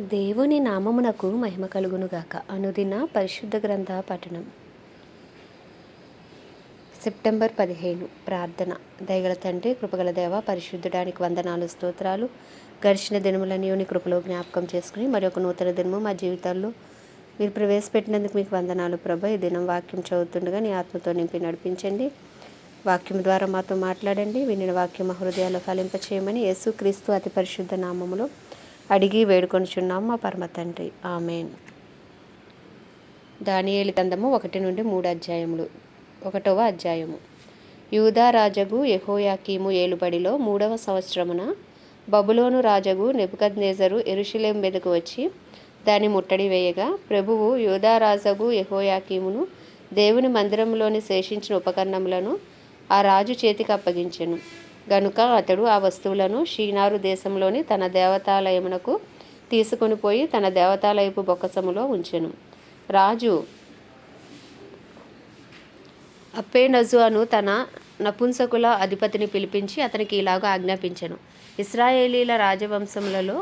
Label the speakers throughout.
Speaker 1: దేవుని నామమునకు మహిమ కలుగునుగాక. అనుదిన పరిశుద్ధ గ్రంథ పఠనం. సెప్టెంబర్ పదిహేను ప్రార్థన. దయగల తండ్రి కృపగల దేవ పరిశుద్ధడానికి వందనాలు స్తోత్రాలు. గడిచిన దినములని నీ కృపలో జ్ఞాపకం చేసుకుని మరి ఒక నూతన దినము మా జీవితాల్లో మీరు ప్రవేశపెట్టినందుకు మీకు వందనాలు ప్రభ. ఈ దినం వాక్యం చదువుతుండగా నీ ఆత్మతో నింపి నడిపించండి. వాక్యం ద్వారా మాతో మాట్లాడండి. వినిన వాక్యం మా హృదయాల్లో ఫలింపచేయమని యేసుక్రీస్తు అతి పరిశుద్ధ నామములో అడిగి వేడుకొనిచున్నాం మా పరమ తండ్రి. ఆమెన్. దానియేలి గ్రంథము ఒకటి నుండి మూడు అధ్యాయములు. ఒకటవ అధ్యాయము. యూదా రాజగు ఏలుబడిలో మూడవ సంవత్సరమున బబులోను రాజగు నెబుకద్నేజరు ఎరుషులేం మీదకు వచ్చి దాన్ని ముట్టడి వేయగా ప్రభువు యూదా యహోయాకీమును దేవుని మందిరంలోని శేషించిన ఉపకరణములను ఆ రాజు చేతికి అప్పగించెను. గనుక అతడు ఆ వస్తువులను షీనారు దేశంలోని తన దేవతాలయమునకు తీసుకొని పోయి తన దేవతాలయపు బొక్కసములో ఉంచెను. రాజు అప్పేనజు అను తన నపుంసకుల అధిపతిని పిలిపించి అతనికి ఇలాగ ఆజ్ఞాపించెను. ఇస్రాయేలీల రాజవంశములలో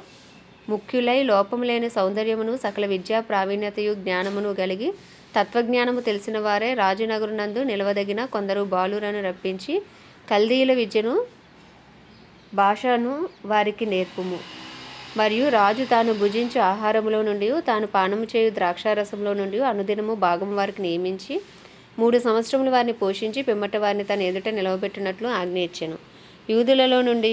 Speaker 1: ముఖ్యులై లోపం లేని సౌందర్యమును సకల విద్యా ప్రావీణ్యతయు జ్ఞానమును కలిగి తత్వజ్ఞానము తెలిసిన వారే రాజునగరునందు నిలవదగిన కొందరు బాలురను రప్పించి కల్దీయుల విద్యను భాషను వారికి నేర్పుము. మరియు రాజు తాను భుజించు ఆహారములో నుండి తాను పానము చేయు ద్రాక్షారసంలో నుండి అనుదినము భాగం వారికి నియమించి మూడు సంవత్సరములు వారిని పోషించి పిమ్మట వారిని తన ఎదుట నిలవబెట్టినట్లు ఆజ్ఞ ఇచ్చాను. యూదులలో నుండి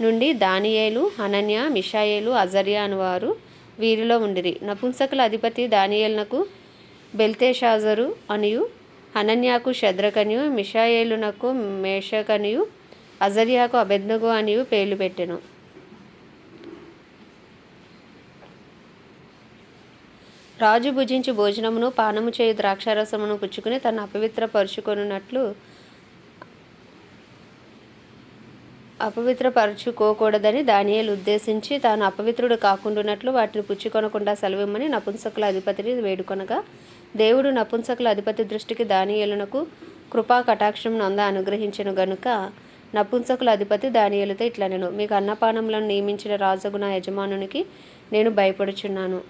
Speaker 1: నుండి దానియేలు అనన్య మిషాయేలు అజర్యా అనువారు వీరిలో ఉండిరి. నపుంసకుల అధిపతి దానియేలునకు బెల్తేషాజరు అనియు హనన్యాకు శద్రకనియు మిషాయేలునకు మేషకనియు అజర్యాకు అబెద్నగు అనియు పేర్లు పెట్టెను. రాజు భుజించి భోజనమును పానము చేయు ద్రాక్షారసమును పుచ్చుకుని తను అపవిత్ర అపవిత్రపరచుకోకూడదని దానియేలు ఉద్దేశించి తాను అపవిత్రుడు కాకుండానట్లు వాటిని పుచ్చుకొనకుండా సెలవిమ్మని నపుంసకుల అధిపతిని వేడుకొనగా దేవుడు నపుంసకుల అధిపతి దృష్టికి దానియేలునకు కృపా కటాక్షం నొంద అనుగ్రహించను గనుక నపుంసకుల అధిపతి దానియేలుతో ఇట్లా నేను మీకు అన్నపానములను నియమించిన రాజగుణ యజమానునికి నేను భయపడుచున్నాను.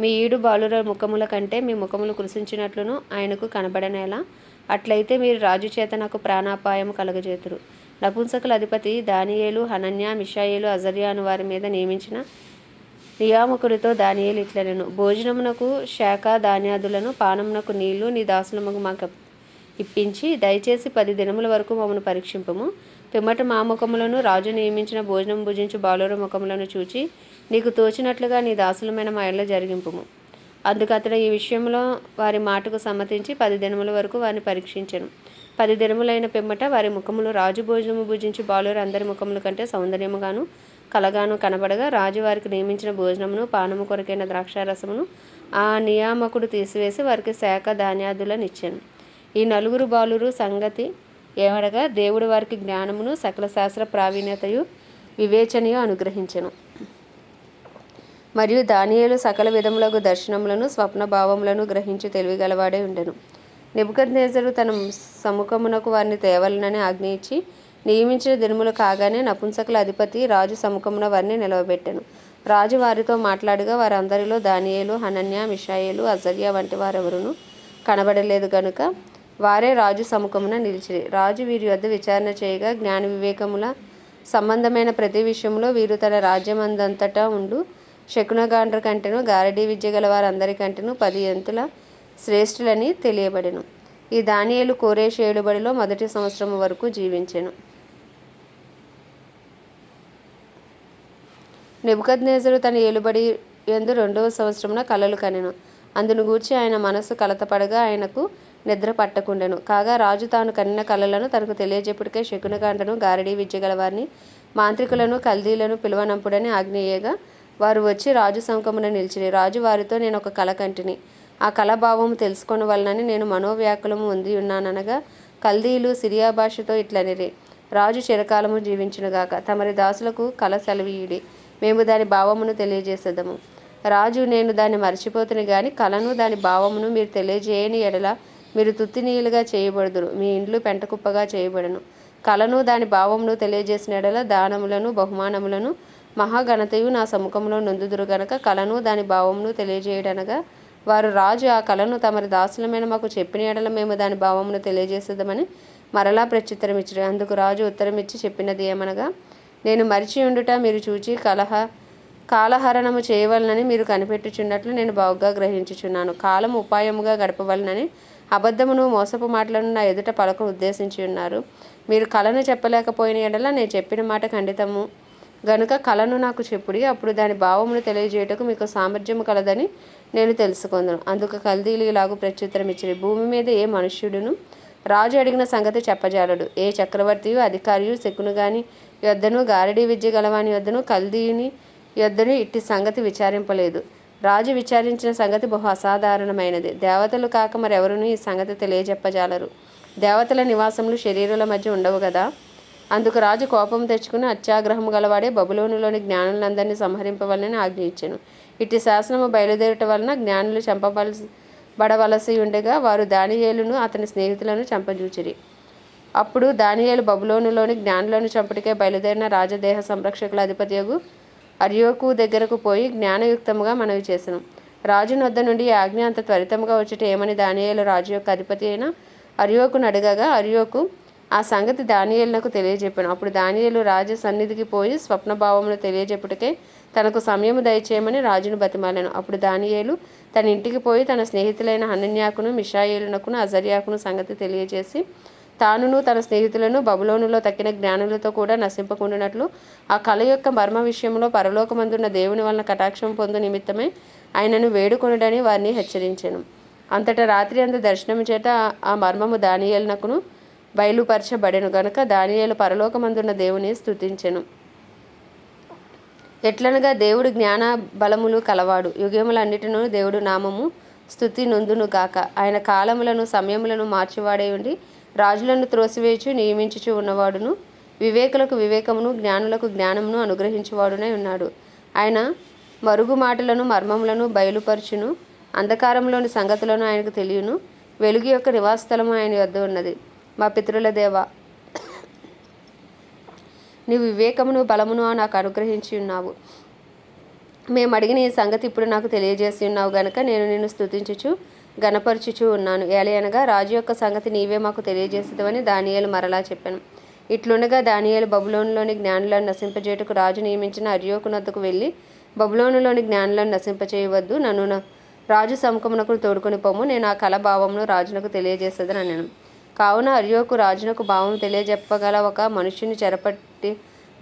Speaker 1: మీ ఈడు బాలుర ముఖముల కంటే మీ ముఖములు కృషించినట్లును ఆయనకు కనబడనేలా. అట్లయితే మీరు రాజు చేత నాకు ప్రాణాపాయం కలగజేతురు. నపుంసకుల అధిపతి దానియేలు హనన్య మిషాయేలు అజర్యాను వారి మీద నియమించిన నియామకుడితో దానియేలు ఇట్లనెను. భోజనమునకు శాఖ ధాన్యాదులను పానమునకు నీళ్ళు నీ దాసులముకు మాకు ఇప్పించి దయచేసి పది దినముల వరకు మమ్మను పరీక్షింపము. పిమ్మట మా ముఖములను రాజు నియమించిన భోజనం భుజించు బాలుర ముఖములను చూచి నీకు తోచినట్లుగా నీ దాసులమైన మా ఇళ్ళ జరిగింపుము. అందుకు అతడు ఈ విషయంలో వారి మాటకు సమ్మతించి పది దినముల వరకు వారిని పరీక్షించను. పది దినములైన పిమ్మట వారి ముఖములు రాజు భోజనము భుజించి బాలురు అందరి ముఖముల కంటే సౌందర్యముగాను కలగాను కనబడగా రాజు వారికి నియమించిన భోజనమును పానము కొరకైన ద్రాక్షారసమును ఆ నియామకుడు తీసివేసి వారికి శాఖ ధాన్యాదులను ఇచ్చాను ఈ నలుగురు బాలురు సంగతి ఏమడగా దేవుడు వారికి జ్ఞానమును సకల శాస్త్ర ప్రావీణ్యతయు వివేచనయు అనుగ్రహించెను. మరియు దానియలు సకల విధములకు దర్శనములను స్వప్న భావములను గ్రహించి తెలివిగలవాడే ఉండెను. నెబుకద్నేజరు తన సముఖమునకు వారిని తేవలనని ఆజ్ఞ ఇచ్చి నియమించిన దినములు కాగానే నపుంసకుల అధిపతి రాజు సముఖమున వారిని నిలవబెట్టెను. రాజు వారితో మాట్లాడగా వారందరిలో దానియేలు హనన్య మిషాయేలు అజర్య వంటి వారెవరును కనబడలేదు గనుక వారే రాజు సముఖమున నిలిచిరి. రాజు వీరి వద్ద విచారణ చేయగా జ్ఞాన వివేకముల సంబంధమైన ప్రతి విషయంలో వీరు తన రాజ్యమందంతటా ఉండు శకునగాండ్ర కంటెను గారడీ విద్య గల వారందరికంటేను పది ఎంతుల శ్రేష్ఠులని తెలియబడెను. ఈ దానియేలు కోరేష్ ఏలుబడిలో మొదటి సంవత్సరం వరకు జీవించెను. నెబుకద్నేజరు తన ఏలుబడి ఎందు రెండవ సంవత్సరమున కలలు కనెను. అందును గూర్చి ఆయన మనస్సు కలతపడగా ఆయనకు నిద్ర పట్టకుండెను. కాగా రాజు తాను కనిన కలలను తనకు తెలియజెప్పుడికే శకునకాండను గారడీ విద్య గలవారిని మాంత్రికులను కల్దీలను పిలువనంపుడని ఆగ్నేయగా వారు వచ్చి రాజు సంకమున నిలిచిరి. రాజు వారితో నేను ఒక కల కంటిని. ఆ కళాభావము తెలుసుకొని వలనని నేను మనోవ్యాకులము ఉంది ఉన్నాననగా కల్దీలు సిరియా భాషతో ఇట్లనిరి రాజు చిరకాలము జీవించునుగాక తమరి దాసులకు కళ సెలవీయుడి. మేము దాని భావమును తెలియజేసేదము. రాజు నేను దాన్ని మర్చిపోతుని గాని కళను దాని భావమును మీరు తెలియజేయని ఎడల మీరు తుత్తినీయులుగా చేయబడుదురు. మీ ఇండ్లు పెంటకుప్పగా చేయబడను. కళను దాని భావమును తెలియజేసిన ఎడల దానములను బహుమానములను మహాఘనతయు నా సముఖంలో నొందుదురు గనక కళను దాని భావమును తెలియజేయడనగా వారు రాజు ఆ కళను తమరి దాసులమైన మాకు చెప్పిన ఎడల మేము దాని భావమును తెలియజేసేదమని మరలా ప్రత్యుత్తరం ఇచ్చారు అందుకు రాజు ఉత్తరం ఇచ్చి చెప్పినది ఏమనగా నేను మరిచి ఉండుట మీరు చూచి కలహ కాలహరణము చేయవలనని మీరు కనిపెట్టుచున్నట్లు నేను బాగుగా గ్రహించుచున్నాను. కాలం ఉపాయముగా గడపవలనని అబద్ధమును మోసపు మాటలను నా ఎదుట పలక ఉద్దేశించి ఉన్నారు. మీరు కళను చెప్పలేకపోయిన ఎడల నేను చెప్పిన మాట ఖండితము. గనుక కళను నాకు చెప్పుడి అప్పుడు దాని భావమును తెలియజేయటకు మీకు సామర్థ్యము కలదని నేను తెలుసుకుందును. అందుకు కల్దీలు ఇలాగు ప్రత్యుత్తరం ఇచ్చింది భూమి మీద ఏ మనుష్యుడును రాజు అడిగిన సంగతి చెప్పజాలడు. ఏ చక్రవర్తియు అధికారియు శకును గాని యొద్దను గారడి విద్య గలవాని యొద్దను కల్దీయుని యొద్దను ఇట్టి సంగతి విచారింపలేదు. రాజు విచారించిన సంగతి బహు అసాధారణమైనది. దేవతలు కాక మరెవరునూ ఈ సంగతి తెలియజెప్పజాలరు. దేవతల నివాసములు శరీరుల మధ్య ఉండవు కదా అందుకు రాజు కోపం తెచ్చుకుని అత్యాగ్రహం గలవాడే బబులోనులోని జ్ఞానులందరినీ సంహరింపవాలని ఆజ్ఞ ఇచ్చాను. ఇట్టి శాసనము బయలుదేరట వలన జ్ఞానులు చంపవలసి బడవలసి ఉండగా వారు దానియేలును అతని స్నేహితులను చంపజూచిరి. అప్పుడు దానియేలు బబులోనులోని జ్ఞానులను చంపటికే బయలుదేరిన రాజదేహ సంరక్షకుల అధిపతియగు అర్యోకు దగ్గరకు పోయి జ్ఞానయుక్తముగా మనవి చేసెను. రాజు నొద్ద నుండి ఈ ఆజ్ఞ అంత త్వరితంగా వచ్చుట ఏమని దానియేలు రాజు యొక్క అధిపతి అయిన అర్యోకును అడగగా అర్యోకు ఆ సంగతి దానియేలునకు తెలియజెప్పాను. అప్పుడు దానియేలు రాజు సన్నిధికి పోయి స్వప్నభావమును తెలియజెప్పుటకే తనకు సమయము దయచేయమని రాజును బతిమాలను. అప్పుడు దానియేలు తన ఇంటికి పోయి తన స్నేహితులైన హనన్యాకును మిషాయేలునకును అజర్యాకును సంగతి తెలియజేసి తానును తన స్నేహితులను బబులోనులో తక్కిన జ్ఞానులతో కూడా నశింపకుండినట్లు ఆ కళ యొక్క మర్మ విషయంలో పరలోకమందున్న దేవుని వలన కటాక్షం పొందు నిమిత్తమే ఆయనను వేడుకొనడని వారిని హెచ్చరించాను. అంతటా రాత్రి అంత దర్శనం చేత ఆ మర్మము దానియేలునకును బయలుపరచబడెను గనుక దానియేలు పరలోకమందున్న దేవుని స్థుతించెను ఎట్లనగా దేవుడు జ్ఞాన బలములు కలవాడు. యుగములన్నిటిను దేవుడు నామము స్థుతి నొందును గాక. ఆయన కాలములను సమయములను మార్చివాడే ఉండి రాజులను త్రోసివేచు నియమించుచు ఉన్నవాడును. వివేకులకు వివేకమును జ్ఞానులకు జ్ఞానమును అనుగ్రహించువాడునై ఉన్నాడు. ఆయన మరుగు మాటలను మర్మములను బయలుపరచును. అంధకారంలోని సంగతులను ఆయనకు తెలియను. వెలుగు యొక్క నివాసస్థలము ఆయన వద్ద ఉన్నది. మా పితరుల దేవ నీవు వివేకమును బలమును నాకు అనుగ్రహించి ఉన్నావు. మేము అడిగిన ఈ సంగతి ఇప్పుడు నాకు తెలియజేసి ఉన్నావు గనక నేను నిన్ను స్థుతించుచు గనపరచుచు ఉన్నాను. ఏలయనగా రాజు యొక్క సంగతి నీవే మాకు తెలియజేసేదని దానియేలు మరలా చెప్పాను. ఇట్లుండగా దానియేలు బబులోనులోని జ్ఞానులను నశింపజేయటకు రాజు నియమించిన అర్యోకునద్దకు వెళ్ళి బబులోనులోని జ్ఞానులను నశింపచేయవద్దు. నన్ను రాజు సముఖమునకు తోడుకొని పొమ్ము నేను ఆ కళ భావమును రాజునకు తెలియజేసేదని అన్నాను కావున అర్యోకు రాజునకు భావం తెలియజెప్పగల ఒక మనుష్యుని చెరపట్టి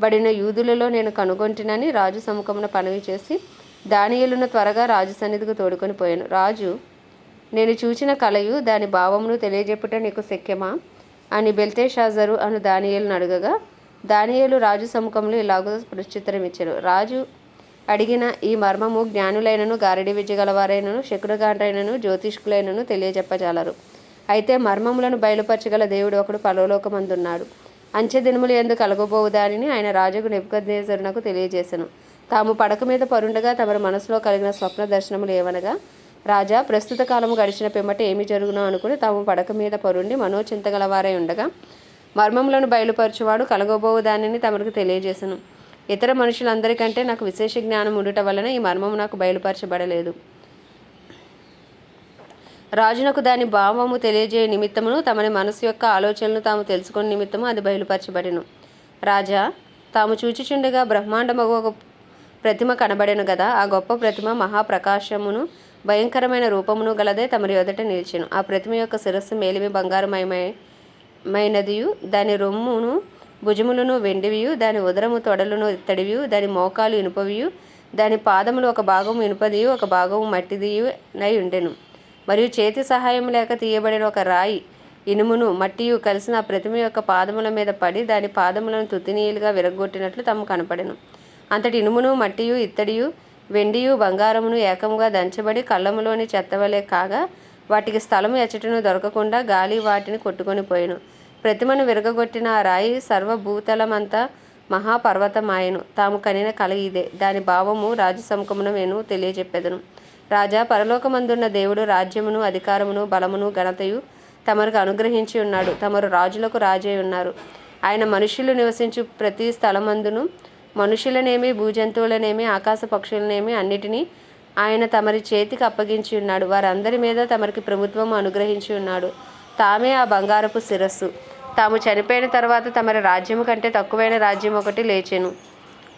Speaker 1: బడిన యూదులలో నేను కనుగొంటినని రాజు సముఖమున పనవి చేసి దానియులను త్వరగా రాజు సన్నిధికి తోడుకొని పోయాను. రాజు నేను చూచిన కలయు దాని భావమును తెలియజెప్పుట నీకు శక్యమా? అని బెల్తేషాజరు అను దానియేలును అడగగా దానియేలు రాజు సముఖంలో ఇలాగో ప్రత్యుత్తరం ఇచ్చారు రాజు అడిగిన ఈ మర్మము జ్ఞానులైనను గారడి విద్య గలవారైనను శకుడుగాండ్రైనను జ్యోతిష్కులైనను తెలియజెప్పజాలరు. అయితే మర్మములను బయలుపరచగల దేవుడు ఒకడు పరలోకమందున్నాడు. అంచె దినములు ఎందుకు కలగబోవు దానిని ఆయన రాజుకు నెప్పుకొద్నేసరునకు తెలియజేశాను తాము పడక మీద పరుండగా తమ మనసులో కలిగిన స్వప్న దర్శనములు ఏవనగా రాజా ప్రస్తుత కాలము గడిచిన పిమ్మట ఏమి జరుగునో అనుకుని తాము పడక మీద పరుండి మనోచింతగలవారై ఉండగా మర్మములను బయలుపరచువాడు కలగబోవు దానిని తమకు తెలియజేసను. ఇతర మనుషులందరికంటే నాకు విశేష జ్ఞానం ఉండుట వలన ఈ మర్మము నాకు బయలుపరచబడలేదు. రాజునకు దాని భావము తెలియజేయ నిమిత్తమును తమని మనసు యొక్క ఆలోచనలు తాము తెలుసుకుని నిమిత్తము అది బయలుపరచబడెను. రాజా తాము చూచిచుండగా బ్రహ్మాండమగు ఒక ప్రతిమ కనబడెను కదా ఆ గొప్ప ప్రతిమ మహాప్రకాశమును భయంకరమైన రూపమును గలదే తమరి ఎదుట నిలిచెను. ఆ ప్రతిమ యొక్క శిరస్సు మేలిమి బంగారమయమై దాని రొమ్మును భుజములను వెండివియు దాని ఉదరము తొడలను ఇత్తడివియు దాని మోకాలు ఇనుపవియు దాని పాదములు ఒక భాగము ఇనుపదియు ఒక భాగము మట్టిదియు నై ఉండెను. మరియు చేతి సహాయం లేక తీయబడిన ఒక రాయి ఇనుమును మట్టియు కలిసిన ఆ ప్రతిమ యొక్క పాదముల మీద పడి దాని పాదములను తుతినీయులుగా విరగొట్టినట్లు తమ కనపడెను. అంతటి ఇనుమును మట్టియు ఇత్తడియు వెండియు బంగారమును ఏకముగా దంచబడి కళ్ళములోని చెత్తవలే కాగా వాటికి స్థలము ఎచ్చటను దొరకకుండా గాలి వాటిని కొట్టుకొని పోయెను. ప్రతిమను విరగగొట్టిన ఆ రాయి సర్వభూతలమంతా మహాపర్వతమాయను. తాము కనిన కల ఇదే. దాని భావము రాజు సముఖమున నేను తెలియజెప్పెదను. రాజా పరలోకమందున్న దేవుడు రాజ్యమును అధికారమును బలమును ఘనతయు తమకు అనుగ్రహించి ఉన్నాడు. తమరు రాజులకు రాజై ఉన్నారు. ఆయన మనుషులు నివసించు ప్రతి స్థలమందును మనుషులనేమి భూజంతువులనేమి ఆకాశ పక్షులనేమి అన్నిటినీ ఆయన తమరి చేతికి అప్పగించి ఉన్నాడు. వారందరి మీద తమరికి ప్రభుత్వం అనుగ్రహించి ఉన్నాడు. తామే ఆ బంగారపు శిరస్సు. తాము చనిపోయిన తర్వాత తమరి రాజ్యము కంటే తక్కువైన రాజ్యం ఒకటి లేచెను.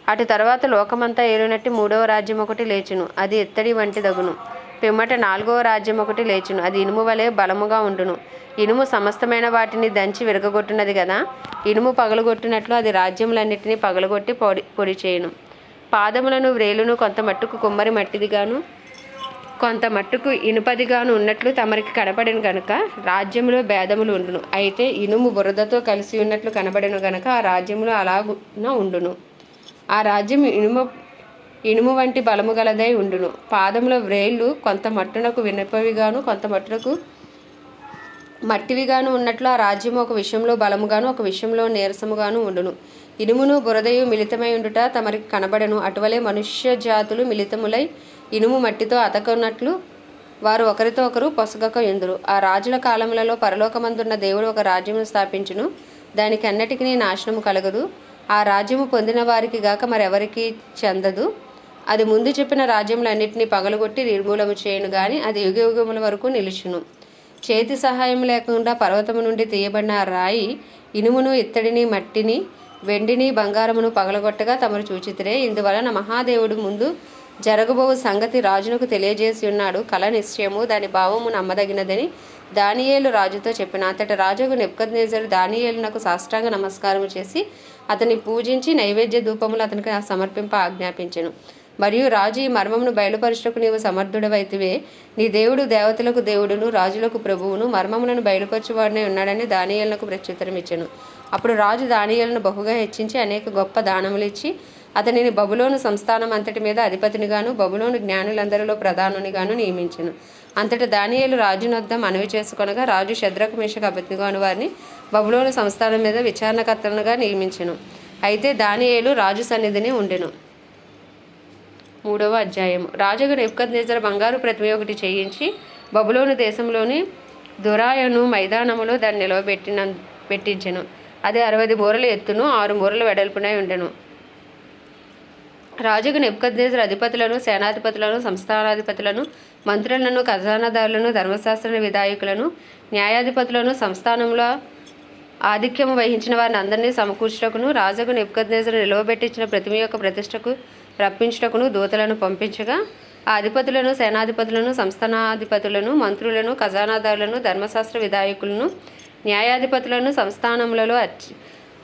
Speaker 1: అటు తర్వాత లోకమంతా ఏలునట్టి మూడవ రాజ్యం ఒకటి లేచును. అది ఎత్తడి వంటి దగును. పిమ్మట నాలుగవ రాజ్యం ఒకటి లేచును. అది ఇనుము వలె బలముగా ఉండును. ఇనుము సమస్తమైన వాటిని దంచి విరగగొట్టున్నది కదా ఇనుము పగలగొట్టినట్లు అది రాజ్యములన్నిటినీ పగలగొట్టి పొడి పొడి చేయును. పాదములను వ్రేలును కొంత మట్టుకు కుమ్మరి మట్టిదిగాను. కొంత మట్టుకు ఇనుపదిగాను ఉన్నట్లు తమరికి కనపడిన గనుక రాజ్యములో భేదములు ఉండును. అయితే ఇనుము బురదతో కలిసి ఉన్నట్లు కనబడిన గనుక ఆ రాజ్యములో అలాగున ఉండును. ఆ రాజ్యం ఇనుము ఇనుము వంటి బలము గలదై ఉండును. పాదంలో వ్రేళ్ళు కొంత మట్టునకు వినపవిగాను కొంత మట్టునకు మట్టివిగాను ఉన్నట్లు ఆ రాజ్యము ఒక విషయంలో బలముగాను ఒక విషయంలో నీరసముగాను ఉండును. ఇనుమును బురదయు మిళితమై ఉండుట తమరికి కనబడను. అటువలే మనుష్య జాతులు మిళితములై ఇనుము మట్టితో అతకున్నట్లు వారు ఒకరితో ఒకరు పొసగక ఎందురు. ఆ రాజుల కాలములలో పరలోకమందున్న దేవుడు ఒక రాజ్యమును స్థాపించును. దానికి అన్నిటికీ నాశనము కలగదు. ఆ రాజ్యము పొందిన వారికి గాక మరెవరికి చెందదు. అది ముందు చెప్పిన రాజ్యములన్నింటినీ పగలగొట్టి నిర్మూలము చేయను గాని అది యుగ యుగముల వరకు నిలుచును. చేతి సహాయం లేకుండా పర్వతము నుండి తీయబడిన ఆ రాయి ఇనుమును ఇత్తడిని మట్టిని వెండిని బంగారమును పగలగొట్టగా తమరు చూచితిరే. ఇందువలన మహాదేవుడు ముందు జరగబోవు సంగతి రాజునకు తెలియజేసి ఉన్నాడు. కళ నిశ్చయము దాని భావము నమ్మదగినదని దానియేలు రాజుతో చెప్పిన. అంతటి రాజుకు నెప్కద్నేజరు దానియేలునకు సాష్టాంగ నమస్కారం చేసి అతని పూజించి నైవేద్య ధూపములు అతనికి సమర్పింప ఆజ్ఞాపించెను. మరియు రాజు ఈ మర్మమును బయలుపరచుటకు నీవు సమర్థుడవైతివే. నీ దేవుడు దేవతలకు దేవుడును రాజులకు ప్రభువును మర్మములను బయలుపరచువాడనే ఉన్నాడని దానియలకు ప్రత్యుత్తరం ఇచ్చెను అప్పుడు రాజు దానియలను బహుగా హెచ్చించి అనేక గొప్ప దానములు ఇచ్చి అతనిని బబులోను సంస్థానం అంతటి మీద అధిపతినిగాను బబులోను జ్ఞానులందరిలో ప్రధానునిగాను నియమించను. అంతట దానియలు రాజునొద్ద మనవి చేసుకొనగా రాజు శద్రకు మేషకు అభ్యర్థిగాను వారిని బబులోను సంస్థానం మీద విచారణకర్తలుగా నియమించెను. అయితే దానియేలు రాజు సన్నిధిని ఉండెను. మూడవ అధ్యాయం రాజుగా నెప్కద్నేజర్ బంగారు ప్రతిమ ఒకటి చేయించి బబులోను దేశంలోని దురాయను మైదానములో దాన్ని నిలవబెట్టిన పెట్టించెను. అది అరవై మూరల ఎత్తును ఆరు మూరల వెడల్పునై ఉండెను. రాజుకు నెప్కద్నేజర్ అధిపతులను సేనాధిపతులను సంస్థానాధిపతులను మంత్రులను ఖజానాదారులను ధర్మశాస్త్ర విధాయకులను న్యాయాధిపతులను సంస్థానంలో ఆధిక్యము వహించిన వారిని అందరినీ సమకూర్చుటకును రాజుకు నెప్కద్నేజర్ నిలవబెట్టించిన ప్రతిమ యొక్క ప్రతిష్టకు రప్పించుటకును దూతలను పంపించగా ఆ అధిపతులను సేనాధిపతులను సంస్థానాధిపతులను మంత్రులను ఖజానాదారులను ధర్మశాస్త్ర విధాయకులను న్యాయాధిపతులను సంస్థానములలో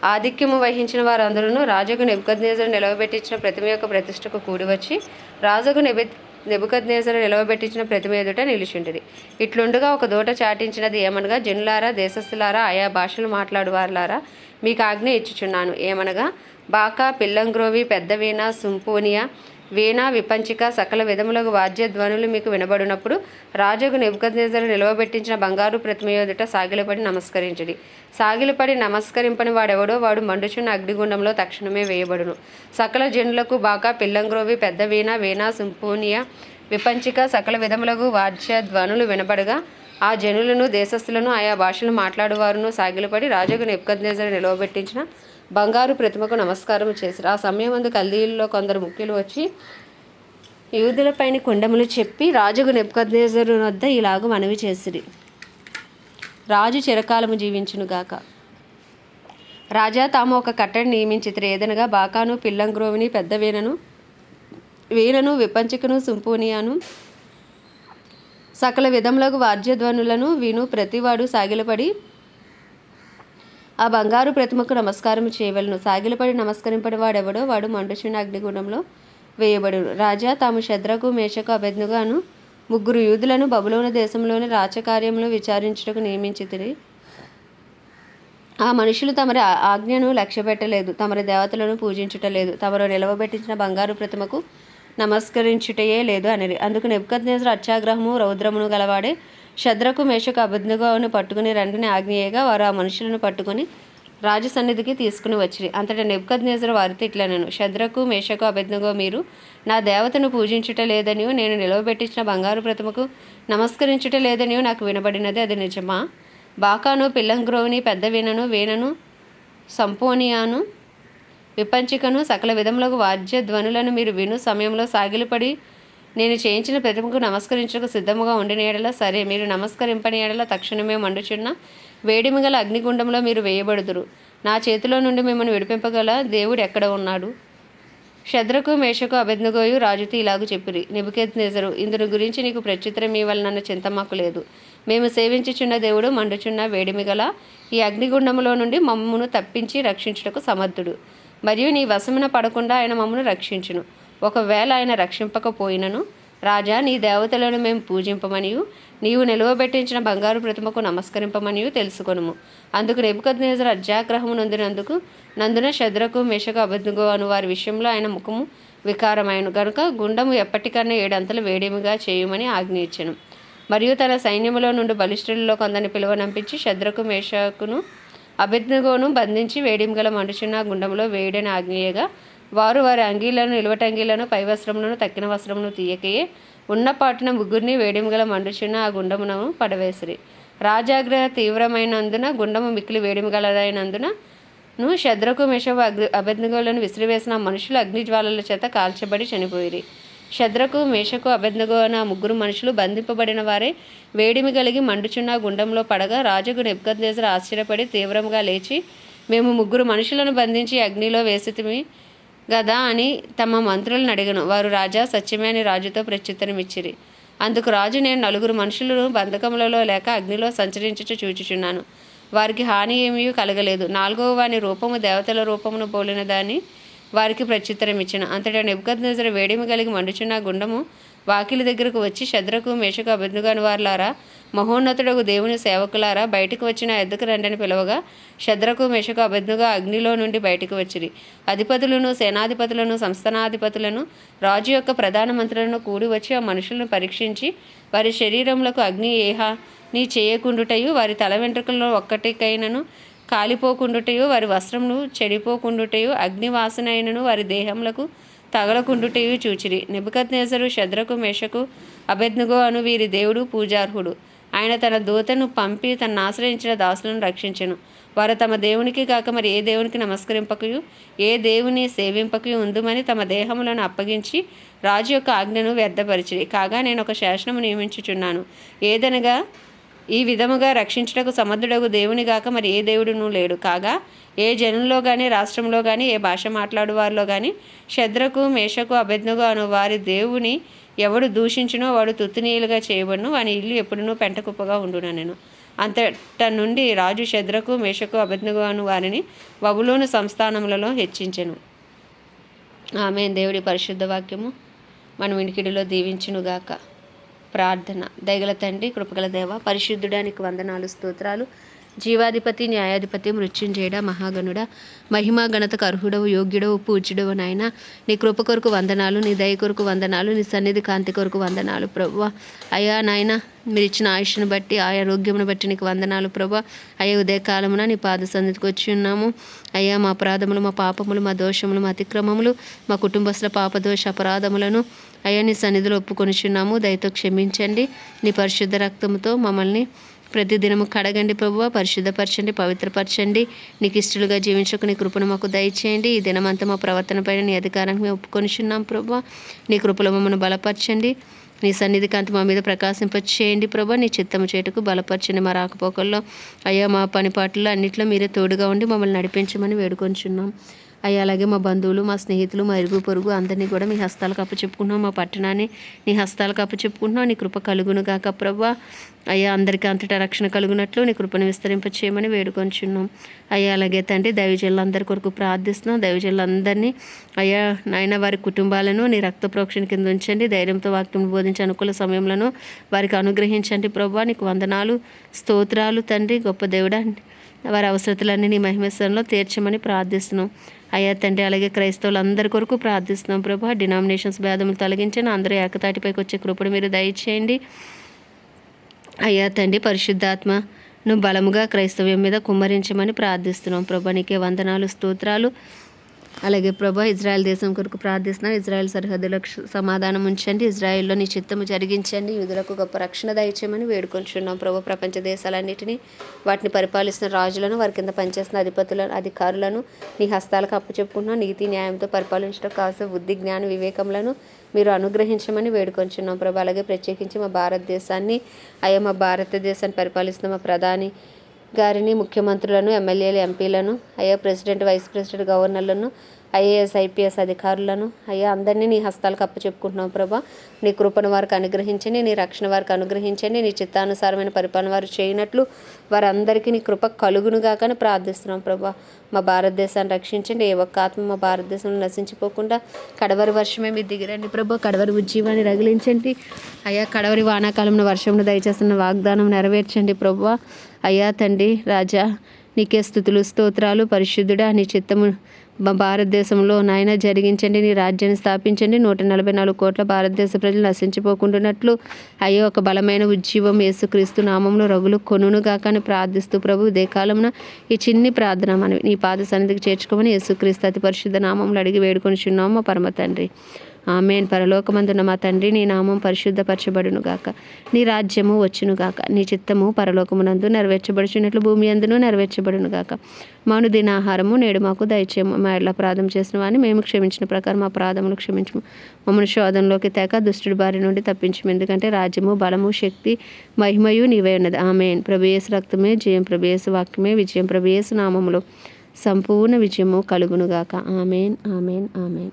Speaker 1: ఆధిక్యము వహించిన వారందరూ రాజుకు నెబుకద్నేజరు నిలవబెట్టించిన ప్రతిమ యొక్క ప్రతిష్టకు కూడివచ్చి రాజుకు నిబె నెబుకద్నేజరు నిలవబెట్టించిన ప్రతిమ ఎదుట నిలిచిండిరి ఇట్లుండగా ఒక దూట చాటించినది ఏమనగా జనులారా దేశస్థులారా ఆయా భాషలు మాట్లాడువారులారా మీకు ఆజ్ఞ ఇచ్చుచున్నాను. ఏమనగా బాకా పిల్లంగ్రోవి పెద్దవీణ సుంపోనియా వీణ విపంచిక సకల విధములకు వాద్య ధ్వనులు మీకు వినబడినప్పుడు రాజుకు నెబుకద్నేజరు నిలవబెట్టించిన బంగారు ప్రతిమ ఎదుట సాగిలపడి నమస్కరించడి. సాగిలపడి నమస్కరింపని వాడెవడో వాడు మండుచున్న అగ్నిగుండంలో తక్షణమే వేయబడును. సకల జనులకు బాగా పిల్లంగ్రోవి పెద్ద వీణ వీణ సింఫోనియా విపంచిక సకల విధములకు వాద్య ధ్వనులు వినబడగా ఆ జనులను దేశస్థులను ఆయా భాషలు మాట్లాడువారును సాగిలపడి రాజుకు నెప్కద్నేజరు నిలవబెట్టించిన బంగారు ప్రతిమకు నమస్కారం చేసిరు ఆ సమయమందు కల్దీల్లో కొందరు ముఖ్యులు వచ్చి యూదులపైన కుండములు చెప్పి రాజుకు నెప్కద్నేజరు వద్ద ఇలాగ మనవి చేసిరి. రాజు చిరకాలము జీవించునుగాక రాజా తాము ఒక కట్టడి నియమించితిరి. ఏదనగా బాకాను పిల్లంగ్రోవిని పెద్ద వీణను వీణను విపంచికను సుంపూనియాను సకల విధములకు వాద్యధ్వనులను విను ప్రతివాడు సాగిలపడి ఆ బంగారు ప్రతిమకు నమస్కారం చేయవలను. సాగిలపడి నమస్కరింపడి వాడెవడో వాడు మండుచున్న అగ్నిగుణంలో వేయబడును. రాజా తాము శద్రకు మేషకు అభెజ్ఞగాను ముగ్గురు యూదులను బబులోని దేశంలోని రాచకార్యములు విచారించుటకు నియమించితిరి. ఆ మనుషులు తమరి ఆ- ఆజ్ఞను లక్ష్యపెట్టలేదు తమరి దేవతలను పూజించుటలేదు. తమరు నిలవబెట్టించిన బంగారు ప్రతిమకు నమస్కరించుటయే లేదు అనేది అందుకు నెబ్కద్నేజర్ అత్యాగ్రహము రౌద్రమును గలవాడే శద్రకు మేషకు అబద్ధగాను పట్టుకుని రండిని ఆగ్నేయగా వారు ఆ మనుషులను పట్టుకుని రాజు సన్నిధికి తీసుకుని వచ్చిరి. అంతటా నెబ్కద్నేజర్ వారితో ఇట్లా నేను శద్రకు మేషకు అభిజ్ఞగో మీరు నా దేవతను పూజించుట లేదని నేను నిలవబెట్టించిన బంగారు ప్రతిమకు నమస్కరించుట లేదని నాకు వినబడినది అది నిజమా? బాకాను పిల్లంగ్రోవిని పెద్ద వీణను వీణను సంపోనియాను విపంచికను సకల విధములకు వాద్య ధ్వనులను మీరు విను సమయంలో సాగిలపడి నేను చేయించిన ప్రతిమకు నమస్కరించకు సిద్ధముగా ఉండిన ఎడల సరే మీరు నమస్కరింపని ఎడల తక్షణమే మండుచున్న వేడిమిగల అగ్నిగుండంలో మీరు వేయబడుదురు. నా చేతిలో నుండి మిమ్మల్ని విడిపింపగల దేవుడు ఎక్కడ ఉన్నాడు? శద్రకు మేషకు అభిజ్ఞగోయు రాజుతో ఇలాగు చెప్పిరి. నిబుకెత్ నెజరు ఇందుని గురించి నీకు ప్రత్యుత్తరం ఇవ్వాలన్న చింత మాకు లేదు. మేము సేవించుచున్న దేవుడు మండుచున్న వేడిమిగల ఈ అగ్నిగుండములో నుండి మమ్మను తప్పించి రక్షించుటకు సమర్థుడు. మరియు నీ వశమున పడకుండా ఆయన మమ్మను రక్షించును. ఒకవేళ ఆయన రక్షింపకపోయినను రాజా నీ దేవతలను మేము పూజింపమనియు. నీవు నిలువబెట్టించిన బంగారు ప్రతిమకు నమస్కరింపమనియు తెలుసుకొనుము. అందుకు నెబుకద్నేజర్ అజ్జాగ్రహము నొందినందుకు నందున శద్రకు మేషకు అబద్ధగో అను వారి విషయంలో ఆయన ముఖము వికారమైన గనుక గుండము ఎప్పటికన్నా ఏడంతలు వేడిమిగా చేయుమని ఆజ్ఞ ఇచ్చెను మరియు తన సైన్యములో నుండి బలిష్ఠులలో కొందరిని పిలువనంపించి శద్రకు మేషకును అభిజ్ఞగోను బంధించి వేడిమి గల మనుషున గుండంలో వేయడని ఆజ్ఞేయగా వారు వారి అంగీలను నిలువటంగీలను పై వస్త్రములను తక్కిన వస్త్రమును తీయకయే ఉన్నపాటున ముగ్గురిని వేడిమిగల మండుచున్న ఆ గుండమునము పడవేసిరి. రాజాగ్రహ తీవ్రమైనందున గుండము మిక్కిలి వేడిమిగలదైనందున నువ్వు శద్రకు మెషవు అగ్ని అభెజ్ఞగోలను విసిరివేసిన మనుషులు అగ్నిజ్వాలల చేత కాల్చబడి చనిపోయిరి. శద్రకు మేషకు అభెజ్ఞగో అన్న ముగ్గురు మనుషులు బంధింపబడిన వారే వేడిమి కలిగి మండుచున్న గుండంలో పడగా రాజుకు నెబ్కద్నేజర్ ఆశ్చర్యపడి తీవ్రంగా లేచి మేము ముగ్గురు మనుషులను బంధించి అగ్నిలో వేసితిమి. గదా అని తమ మంత్రులను అడిగను. వారు రాజా సత్యమే అని రాజుతో ప్రత్యుత్తరం ఇచ్చిరి అందుకు రాజు నేను నలుగురు మనుషులను బంధకములలో లేక అగ్నిలో సంచరించుట చూచుచున్నాను. వారికి హాని ఏమీ కలగలేదు. నాలుగవ వాని రూపము దేవతల రూపమును పోలిన దాన్ని వారికి ప్రత్యుత్తరం ఇచ్చిన అంతటా నెబ్కద్నెజరు వేడిమి కలిగి మండుచున్న గుండము వాకిలి దగ్గరకు వచ్చి శద్రకు మేషకు అభిజ్ఞగాని వారులారా మహోన్నతుడకు దేవుని సేవకులారా బయటకు వచ్చిన ఎద్దుకు రండని పిలవగా శద్రకు మేషకు అభిజ్ఞగా అగ్నిలో నుండి బయటకు వచ్చిరి. అధిపతులను సేనాధిపతులను సంస్థానాధిపతులను రాజు యొక్క ప్రధానమంత్రులను కూడి వచ్చి ఆ మనుషులను పరీక్షించి వారి శరీరములకు అగ్ని ఏహా నీ చేయకుండుటయు వారి తల వెంట్రుకల్లో ఒక్కటికైనను కాలిపోకుండుటయు వారి వస్త్రములు చెడిపోకుండుటయు అగ్నివాసనైనను వారి దేహములకు తగలకుండుటివి చూచిరి. నెబుకద్నేసరు శద్రకు మేషకు అభెజ్ఞగో అను వీరి దేవుడు పూజార్హుడు. ఆయన తన దూతను పంపి తనను ఆశ్రయించిన దాసులను రక్షించను. వారు తమ దేవునికి కాక మరి ఏ దేవునికి నమస్కరింపకయు? ఏ దేవుని సేవింపకయు ఉందుమని తమ దేహములను అప్పగించి రాజు యొక్క ఆజ్ఞను వ్యర్థపరిచిరి. కాగా నేను ఒక శాసనము నియమించుచున్నాను. ఏదనగా ఈ విధముగా రక్షించుటకు సమర్థుడగు దేవుని గాక మరి ఏ దేవుడునూ లేడు. కాగా ఏ జనంలో కానీ రాష్ట్రంలో కానీ ఏ భాష మాట్లాడేవారిలో కానీ శద్రకు మేషకు అభెజ్ఞకు అను వారి దేవుని ఎవడు దూషించినో వాడు తుత్తునీయులుగా చేయబడును. వాని ఇల్లు ఎప్పుడునూ పెంటకుప్పగా ఉండున నేను. అంతట నుండి రాజు శద్రకు మేషకు అభెజ్ఞకు అను వారిని బబులోను సంస్థానములలో హెచ్చించెను. ఆమె దేవుడి పరిశుద్ధ వాక్యము మన వినికిడిలో దీవించునుగాక ప్రార్థన. దయగల తండ్రి కృపగల దేవ పరిశుద్ధుడానికి వందనాలు స్తోత్రాలు. జీవాధిపతి న్యాయాధిపతి మృత్యుంజయుడ మహాగణుడ మహిమా గణతకు అర్హుడవు యోగ్యుడవు పూజ్యుడవు నాయన. నీ కృప కొరకు వందనాలు నీ దయ కొరకు వందనాలు నీ సన్నిధి కాంతి కొరకు వందనాలు ప్రభు అయ్యా నాయన మీరు ఇచ్చిన ఆయుష్ను బట్టి ఆ ఆరోగ్యమును బట్టి నీకు వందనాలు ప్రభా అయ్యా ఉదయకాలమున నీ పాద సన్నిధికి వచ్చి ఉన్నాము. అయ్యా మా అపరాధములు మా పాపములు మా దోషములు మా అతిక్రమములు మా కుటుంబస్తుల పాపదోష అపరాధములను అయ్యా నీ సన్నిధిలో ఒప్పుకొనిచున్నాము. దయతో క్షమించండి. నీ పరిశుద్ధ రక్తంతో మమ్మల్ని ప్రతిదినము కడగండి ప్రభువ పరిశుద్ధపరచండి పవిత్రపరచండి. నీకు ఇష్టలుగా జీవించకు నీ కృపను మాకు దయచేయండి. ఈ దినమంతా మా ప్రవర్తన పైన నీ అధికారానికి మేము ఒప్పుకొనిచున్నాం ప్రభువ. నీ కృపలో మమ్మల్ని బలపరచండి. నీ సన్నిధి కాంతి మా మీద ప్రకాశింపచేయండి ప్రభా నీ చిత్తము చేటుకు బలపరచండి మా రాకపోకల్లో. అయ్యా మా పనిపాట్లలో అన్నింటిలో మీరే తోడుగా ఉండి మమ్మల్ని నడిపించమని వేడుకొంచున్నాం అయ్యా అలాగే మా బంధువులు మా స్నేహితులు మా ఇరుగు పొరుగు అందరినీ కూడా మీ హస్తాలకు అప్పచెప్పుకుంటున్నాం మా పట్టణాన్ని నీ హస్తాలకు అప్పచెప్పుకుంటున్నాం నీ కృప కలుగును కాక ప్రభా. అయ్యా అందరికీ అంతటా రక్షణ కలుగునట్లు నీ కృపను విస్తరింపచేయమని వేడుకొంచున్నాం. అయ్యా అలాగే తండ్రి దైవజల్లందరి కొరకు ప్రార్థిస్తున్నాం. దైవజల్లందరినీ అయ్యా నాయన వారి కుటుంబాలను నీ రక్త ప్రోక్షణ కింద ఉంచండి. ధైర్యంతో వాక్యం బోధించే అనుకూల సమయంలో వారికి అనుగ్రహించండి ప్రభా. నీకు వందనాలు స్తోత్రాలు తండ్రి గొప్ప దేవుడా. వారి అవసరతలన్నీ నీ మహిమస్వరంలో తీర్చమని ప్రార్థిస్తున్నాం. అయ్యా తండ్రి అలాగే క్రైస్తవులందరి కొరకు ప్రార్థిస్తున్నాం ప్రభా. డినామినేషన్స్ భేదములు తొలగించండి. అందరూ ఏకతాటిపైకి వచ్చే కృపను మీరు దయచేయండి. అయ్యా తండ్రి పరిశుద్ధాత్మ నువ్వు బలముగా క్రైస్తవ్యం మీద కుమ్మరించమని ప్రార్థిస్తున్నాం. ప్రభా నీకే వందనాలు స్తోత్రాలు. అలాగే ప్రభా ఇజ్రాయెల్ దేశం కొరకు ప్రార్థిస్తున్నాను ఇజ్రాయెల్ సరిహద్దులకు సమాధానం ఉంచండి. ఇజ్రాయెల్లో నీ చిత్తము జరిగించండి. యూదులకు గొప్ప రక్షణ దయచేయమని వేడుకొంచున్నాం. ప్రభు ప్రపంచ దేశాలన్నింటినీ వాటిని పరిపాలిస్తున్న రాజులను వారి కింద పనిచేస్తున్న అధిపతులను అధికారులను నీ హస్తాలకు అప్పచెప్పుకుంటున్నాం. నీతి న్యాయంతో పరిపాలించడం కావాల్సిన బుద్ధి జ్ఞాన వివేకములను మీరు అనుగ్రహించమని వేడుకొంచున్నాం. ప్రభు అలాగే ప్రత్యేకించి మా భారతదేశాన్ని అయ్యా మా భారతదేశాన్ని పరిపాలిస్తున్న మా ప్రధాని గారిని ముఖ్యమంత్రులను ఎమ్మెల్యేలు ఎంపీలను అయ్యా ప్రెసిడెంట్ వైస్ ప్రెసిడెంట్ గవర్నర్లను ఐఏఎస్ ఐపీఎస్ అధికారులను అయ్యా అందరినీ నీ హస్తాలకు అప్పచెప్పుకుంటున్నాం ప్రభా. నీ కృపను వారికి అనుగ్రహించండి నీ రక్షణ వారికి అనుగ్రహించండి నీ చిత్తానుసారమైన పరిపాలన వారు చేయనట్లు వారందరికీ నీ కృప కలుగునుగాకని ప్రార్థిస్తున్నాం ప్రభా. మా భారతదేశాన్ని రక్షించండి. ఏ ఒక్క ఆత్మ మా భారతదేశంలో నశించిపోకుండా కడవరి వర్షమే మీరు దిగిరండి ప్రభా. కడవరి ఉజ్జీవాన్ని రగిలించండి. అయ్యా కడవరి వానాకాలంలో వర్షంలో దయచేస్తున్న వాగ్దానం నెరవేర్చండి ప్రభా. అయ్యా తండ్రి రాజా నీకే స్థుతులు స్తోత్రాలు పరిశుద్ధుడా నీ చిత్తము భారతదేశంలో నాయన జరిగించండి నీ రాజ్యాన్ని స్థాపించండి. నూట నలభై నాలుగు కోట్ల భారతదేశ ప్రజలు నశించిపోకుంటున్నట్లు అయ్యో ఒక బలమైన ఉజ్జీవం యేసుక్రీస్తు నామంలో రగులు కొనునుగా అని ప్రార్థిస్తూ ప్రభు ఇదే ఈ చిన్ని ప్రార్థన మనవి. నీ పాద సన్నిధికి చేర్చుకోమని యేసుక్రీస్తు అతి పరిశుద్ధ నామంలో అడిగి వేడుకొని చున్నాము మా పరమ తండ్రి ఆమెన్. పరలోకమందున్న మా తండ్రి నీ నామం పరిశుద్ధపరచబడును గాక నీ రాజ్యము వచ్చును గాక నీ చిత్తము పరలోకమునందు నెరవేర్చబడుచున్నట్లు భూమి అందును నెరవేర్చబడును గాక మాను దినాహారము నేడు మాకు దయచేయము. మా ఎడ్ల అపరాధం చేసిన వాడిని మేము క్షమించిన ప్రకారం మా అపరాధములు క్షమించము. మమ్మల్ని శోధనలోకి తేక దుష్టుడి బారి నుండి తప్పించము. ఎందుకంటే రాజ్యము బలము శక్తి మహిమయు నీవే ఉన్నది. ఆమెన్. ప్రభేయస్ రక్తమే జయం ప్రభేయస్ వాక్యమే విజయం ప్రభేయస్ నామములో సంపూర్ణ విజయము కలుగునుగాక. Amen amen amen.